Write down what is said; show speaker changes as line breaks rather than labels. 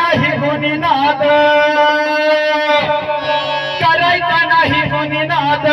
नाही गुणी नाद. करायचा नाही गुणी नाद.